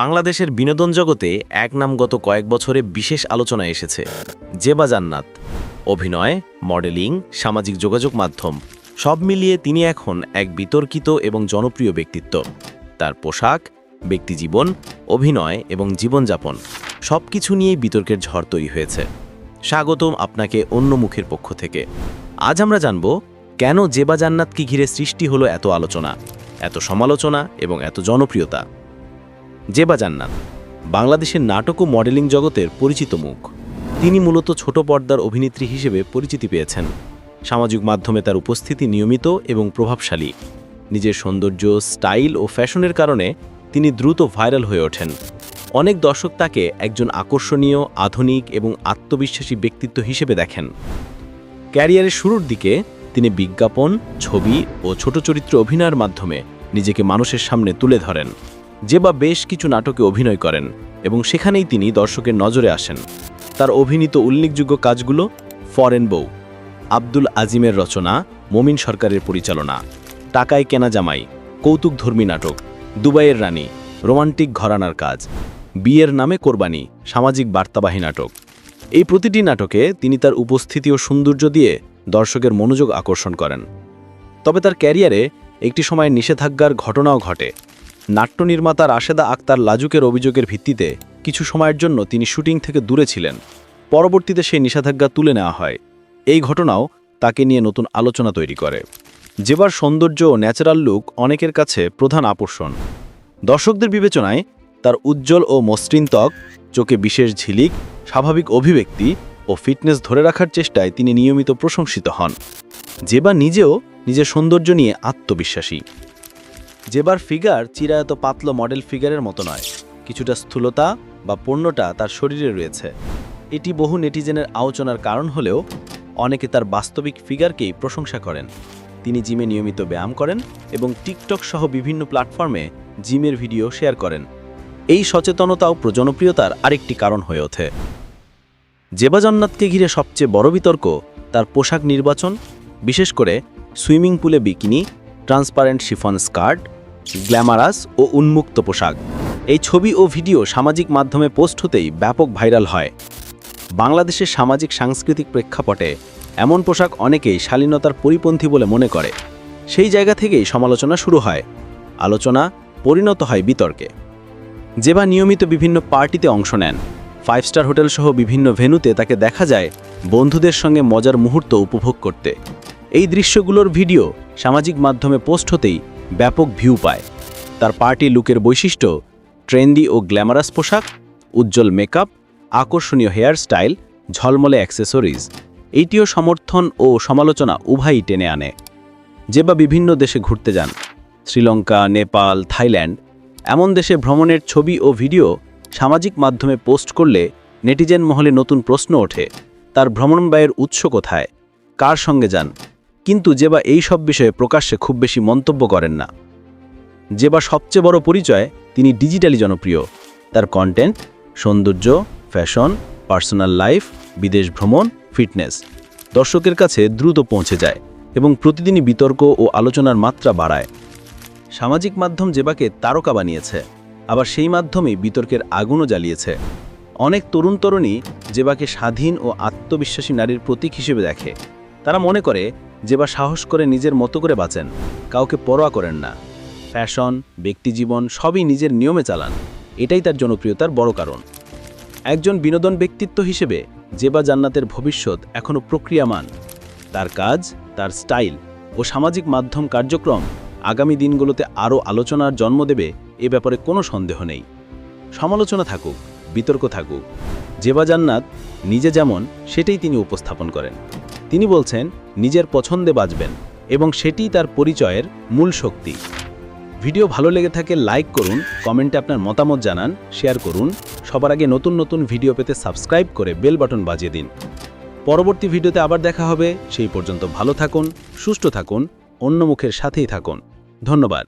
বাংলাদেশের বিনোদন জগতে এক নাম গত কয়েক বছরে বিশেষ আলোচনায় এসেছে। জেবা জান্নাত, অভিনয়, মডেলিং, সামাজিক যোগাযোগ মাধ্যম, সব মিলিয়ে তিনি এখন এক বিতর্কিত এবং জনপ্রিয় ব্যক্তিত্ব। তার পোশাক ব্যক্তিজীবন অভিনয় এবং জীবনযাপন সব কিছু নিয়েই বিতর্কের ঝড় তৈরি হয়েছে। স্বাগতম আপনাকে অন্য মুখের পক্ষ থেকে। আজ আমরা জানব, কেন জেবা জান্নাতকে ঘিরে সৃষ্টি হলো এত আলোচনা, এত সমালোচনা এবং এত জনপ্রিয়তা? জেবা জান্নাত বাংলাদেশের নাটক ও মডেলিং জগতের পরিচিত মুখ। তিনি মূলত ছোট পর্দার অভিনেত্রী হিসেবে পরিচিতি পেয়েছেন। সামাজিক মাধ্যমে তার উপস্থিতি নিয়মিত এবং প্রভাবশালী। নিজের সৌন্দর্য, স্টাইল ও ফ্যাশনের কারণে তিনি দ্রুত ভাইরাল হয়ে ওঠেন। অনেক দর্শক তাকে একজন আকর্ষণীয়, আধুনিক এবং আত্মবিশ্বাসী ব্যক্তিত্ব হিসেবে দেখেন। ক্যারিয়ারের শুরুর দিকে তিনি বিজ্ঞাপন, ছবি ও ছোট চরিত্র অভিনয়ের মাধ্যমে নিজেকে মানুষের সামনে তুলে ধরেন। যে বা বেশ কিছু নাটকে অভিনয় করেন এবং সেখানেই তিনি দর্শকের নজরে আসেন। তার অভিনীত উল্লেখযোগ্য কাজগুলো ফরেন বউ, আব্দুল আজিমের রচনা, মমিন সরকারের পরিচালনা, টাকায় কেনা জামাই, কৌতুকধর্মী নাটক, দুবাইয়ের রানী, রোমান্টিক ঘরানার কাজ, বিয়ের নামে কোরবানি, সামাজিক বার্তাবাহী নাটক। এই প্রতিটি নাটকে তিনি তার উপস্থিতি ও সৌন্দর্য দিয়ে দর্শকের মনোযোগ আকর্ষণ করেন। তবে তার ক্যারিয়ারে একটি সময় নিষেধাজ্ঞার ঘটনাও ঘটে। নাট্য নির্মাতা রাশেদা আক্তার লাজুকের অভিযোগের ভিত্তিতে কিছু সময়ের জন্য তিনি শুটিং থেকে দূরে ছিলেন। পরবর্তীতে সেই নিষেধাজ্ঞা তুলে নেওয়া হয়। এই ঘটনাও তাকে নিয়ে নতুন আলোচনা তৈরি করে। যেবার সৌন্দর্য ও ন্যাচারাল লুক অনেকের কাছে প্রধান আকর্ষণ। দর্শকদের বিবেচনায় তার উজ্জ্বল ও মসৃণ ত্বক, চোখে বিশেষ ঝিলিক, স্বাভাবিক অভিব্যক্তি ও ফিটনেস ধরে রাখার চেষ্টায় তিনি নিয়মিত প্রশংসিত হন। জেবা নিজেও নিজের সৌন্দর্য নিয়ে আত্মবিশ্বাসী। জেবার ফিগার চিরায়ত পাতল মডেল ফিগারের মতো নয়। কিছুটা স্থূলতা বা পণ্যটা তার শরীরে রয়েছে। এটি বহু নেটিজেনের আলোচনার কারণ হলেও অনেকে তার বাস্তবিক ফিগারকেই প্রশংসা করেন। তিনি জিমে নিয়মিত ব্যায়াম করেন এবং টিকটক সহ বিভিন্ন প্ল্যাটফর্মে জিমের ভিডিও শেয়ার করেন। এই সচেতনতা ও প্রজনপ্রিয়তার আরেকটি কারণ হয়ে ওঠে। জেবা জন্নাথকে ঘিরে সবচেয়ে বড় বিতর্ক তার পোশাক নির্বাচন, বিশেষ করে swimming pool bikini, transparent chiffon skirt glamorous ও উন্মুক্ত পোশাক। এই ছবি ও ভিডিও সামাজিক মাধ্যমে পোস্ট হতেই ব্যাপক ভাইরাল হয়। বাংলাদেশের সামাজিক সাংস্কৃতিক প্রেক্ষাপটে এমন পোশাক অনেকেই শালীনতার পরিপন্থী বলে মনে করে। সেই জায়গা থেকেই সমালোচনা শুরু হয়। আলোচনা পরিণত হয় বিতর্কে। জেবা নিয়মিত বিভিন্ন পার্টিতে অংশ নেন। ফাইভ স্টার হোটেল সহ বিভিন্ন ভেন্যুতে তাকে দেখা যায় বন্ধুদের সঙ্গে মজার মুহূর্ত উপভোগ করতে। এই দৃশ্যগুলোর ভিডিও সামাজিক মাধ্যমে পোস্ট হতেই ব্যাপক ভিউ পায়। তার পার্টি লুকের বৈশিষ্ট্য, ট্রেন্ডি ও গ্ল্যামারাস পোশাক, উজ্জ্বল মেকআপ, আকর্ষণীয় হেয়ার স্টাইল ঝলমলে অ্যাক্সেসরিজ। এইটিও সমর্থন ও সমালোচনা উভয়ই টেনে আনে। যে বা বিভিন্ন দেশে ঘুরতে যান, শ্রীলঙ্কা, নেপাল, থাইল্যান্ড, এমন দেশে ভ্রমণের ছবি ও ভিডিও সামাজিক মাধ্যমে পোস্ট করলে নেটিজেন মহলে নতুন প্রশ্ন ওঠে, তার ভ্রমণ ব্যয়ের উৎস কোথায়, কার সঙ্গে যান কিন্তু যেবা এই সব বিষয়ে প্রকাশ্যে খুব বেশি মন্তব্য করেন না। যেবা সবচেয়ে বড় পরিচয়, তিনি ডিজিটালি জনপ্রিয়। তার কন্টেন্ট সৌন্দর্য ফ্যাশন পার্সোনাল লাইফ বিদেশ ভ্রমণ ফিটনেস দর্শকের কাছে দ্রুত পৌঁছে যায় এবং প্রতিদিনই বিতর্ক ও আলোচনার মাত্রা বাড়ায়। সামাজিক মাধ্যম জেবাকে তারকা বানিয়েছে, আবার সেই মাধ্যমেই বিতর্কের আগুনও জ্বালিয়েছে। অনেক তরুণ তরুণী জেবাকে স্বাধীন ও আত্মবিশ্বাসী নারীর প্রতীক হিসেবে দেখে। তারা মনে করে জেবা সাহস করে নিজের মতো করে বাঁচেন, কাউকে পরোয়া করেন না। ফ্যাশন ব্যক্তিজীবন সবই নিজের নিয়মে চালান, এটাই তার জনপ্রিয়তার বড় কারণ। একজন বিনোদন ব্যক্তিত্ব হিসেবে জেবা জান্নাতের ভবিষ্যৎ এখনও প্রক্রিয়ামান। তার কাজ, তার স্টাইল ও সামাজিক মাধ্যম কার্যক্রম আগামী দিনগুলোতে আরও আলোচনার জন্ম দেবে এ ব্যাপারে কোনো সন্দেহ নেই। সমালোচনা থাকুক, বিতর্ক থাকুক জেবা জান্নাত নিজে যেমন সেটাই তিনি উপস্থাপন করেন। তিনি বলছেন, নিজের পছন্দে বাঁচবেন এবং সেটিই তার পরিচয়ের মূল শক্তি। ভিডিও ভালো লেগে থাকে লাইক করুন, কমেন্টে আপনার মতামত জানান, শেয়ার করুন। সবার আগে নতুন নতুন ভিডিও পেতে সাবস্ক্রাইব করে বেল বাটন বাজিয়ে দিন। পরবর্তী ভিডিওতে আবার দেখা হবে। সেই পর্যন্ত ভালো থাকুন, সুস্থ থাকুন, অন্য মুখের সাথেই থাকুন। ধন্যবাদ।